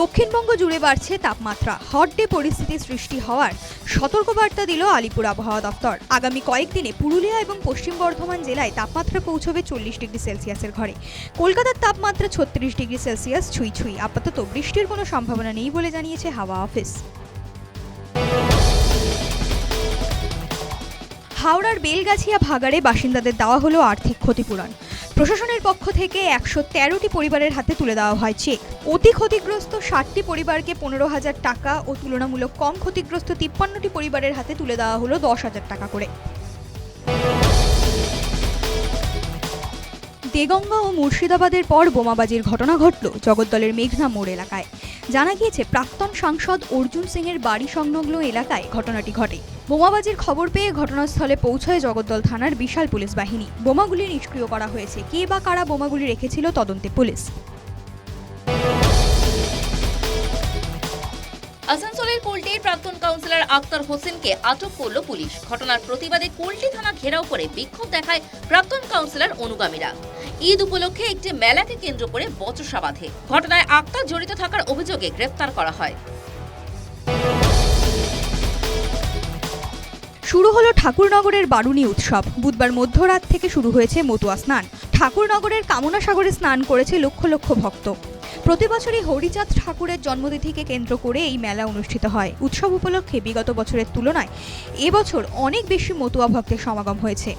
দক্ষিণবঙ্গ জুড়ে বাড়ছে তাপমাত্রা। হট ডে পরিস্থিতি সৃষ্টি হওয়ার সতর্কবার্তা দিল আলিপুর আবহাওয়া দপ্তর। আগামী কয়েকদিনে পুরুলিয়া এবং পশ্চিম বর্ধমান জেলায় তাপমাত্রা পৌঁছবে চল্লিশ ডিগ্রি সেলসিয়াসের ঘরে। কলকাতার তাপমাত্রা ছত্রিশ ডিগ্রি সেলসিয়াস, ছুঁই ছুঁই। আপাতত বৃষ্টির কোনো সম্ভাবনা নেই বলে জানিয়েছে হাওয়া অফিস। হাওড়ার বেলগাছিয়া ভাগাড়ে বাসিন্দাদের দেওয়া হলো আর্থিক ক্ষতিপূরণ। প্রশাসনের পক্ষ থেকে একশো তেরোটি পরিবারের হাতে তুলে দেওয়া হয় চেক। অতি ক্ষতিগ্রস্ত ষাটটি পরিবারকে পনেরো হাজার টাকা ও তুলনামূলক কম ক্ষতিগ্রস্ত তিপ্পান্নটি পরিবারের হাতে তুলে দেওয়া হলো দশ হাজার টাকা করে। দেগঙ্গা ও মুর্শিদাবাদের পর বোমাবাজির ঘটনা ঘটল জগদ্দলের মেঘনা মোড় এলাকায়। জানা গিয়েছে, প্রাক্তন সাংসদ অর্জুন সিংয়ের বাড়ি সংলগ্ন এলাকায় ঘটনাটি ঘটে। বোমাবাজির খবর পেয়ে ঘটনাস্থলে পৌঁছায় জগদ্দল থানার বিশাল পুলিশ বাহিনী। বোমাগুলি নিষ্ক্রিয় করা হয়েছে। কে বা কারা বোমাগুলি রেখেছিল তদন্তে পুলিশ। আসানসোলের কোল্টির প্রাক্তন কাউন্সিলর আক্তার হোসেনকে আটক করল পুলিশ। ঘটনার প্রতিবাদে কোল্টি থানা ঘেরাও করে বিক্ষোভ দেখায় প্রাক্তন কাউন্সিলর অনুগামীরা। ঈদ উপলক্ষে একটি মেলাকে কেন্দ্র করে বচসা বাঁধে। ঘটনায় আক্তার জড়িত থাকার অভিযোগে গ্রেফতার করা হয়। শুরু হলো ঠাকুরনগরের বারুণী উৎসব। বুধবার মধ্যরাত থেকে শুরু হয়েছে মতুয়া স্নান। ঠাকুরনগরের কামনা সাগরে স্নান করেছে লক্ষ লক্ষ ভক্ত। প্রতি বছরই হরিচাঁদ ঠাকুরের জন্মতিথিকে কেন্দ্র করে এই মেলা অনুষ্ঠিত হয়। উৎসব উপলক্ষে বিগত বছরের তুলনায় এবছর অনেক বেশি মতুয়া ভক্তের সমাগম হয়েছে।